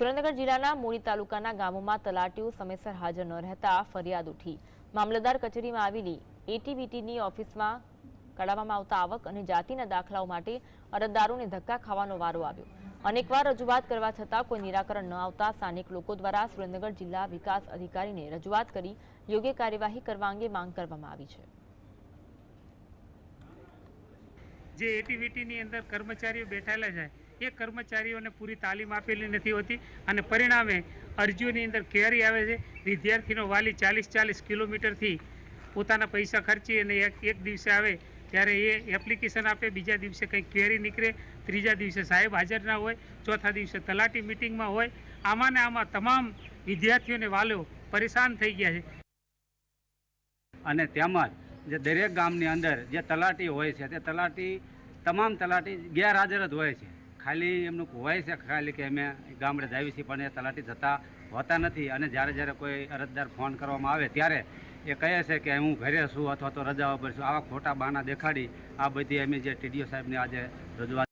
સુરેન્દ્રનગર જિલ્લાના મૂળી તાલુકાના ગામોમાં તલાટીઓ સમયસર હાજર ન રહેતા ફરિયાદ ઉઠી. મામલતદાર કચેરીમાં આવેલી એટીવીટીની ઓફિસમાં કઢાવવામાં આવતા આવક અને જાતિના દાખલાઓ માટે અરજદારોને ધક્કા ખાવાનો વારો આવ્યો. અનેકવાર રજૂઆત કરવા છતાં કોઈ નિરાકરણ ન આવતા સ્થાનિક લોકો દ્વારા સુરેન્દ્રનગર જિલ્લા વિકાસ અધિકારીને રજૂઆત કરી યોગ્ય કાર્યવાહી કરવા અંગે માંગ કરવામાં આવી છે. જે એટીવીટીની અંદર કર્મચારીઓ બેઠેલા છે એ કર્મચારીઓને પૂરી તાલીમ આપેલી નથી હોતી અને પરિણામે અરજીઓની અંદર કેરી આવે છે. વિદ્યાર્થીનો વાલી ચાલીસ ચાલીસ કિલોમીટરથી પોતાના પૈસા ખર્ચી અને એક એક દિવસે આવે ત્યારે એ એપ્લિકેશન આપે, બીજા દિવસે કંઈક ક્વેરી નીકળે, ત્રીજા દિવસે સાહેબ હાજર ના હોય, ચોથા દિવસે તલાટી મિટિંગમાં હોય. આમાં ને આમાં તમામ વિદ્યાર્થીઓને વાલીઓ પરેશાન થઈ ગયા છે. અને તેમજ જે દરેક ગામની અંદર જે તલાટી હોય છે, તે તલાટી, તમામ તલાટી ગેરહાજર જ હોય છે. ખાલી એમનું હોય છે ખાલી કે અમે ગામડે જાવી છીએ, પણ એ તલાટી જતા હોતા નથી. અને જ્યારે જ્યારે કોઈ અરજદાર ફોન કરવામાં આવે ત્યારે એ કહે છે કે હું ઘરે છું અથવા તો રજા ઉપર છું. આવા ખોટા બહાના દેખાડી આ બધી અમે જે ટીડીઓ સાહેબને આજે રજૂઆત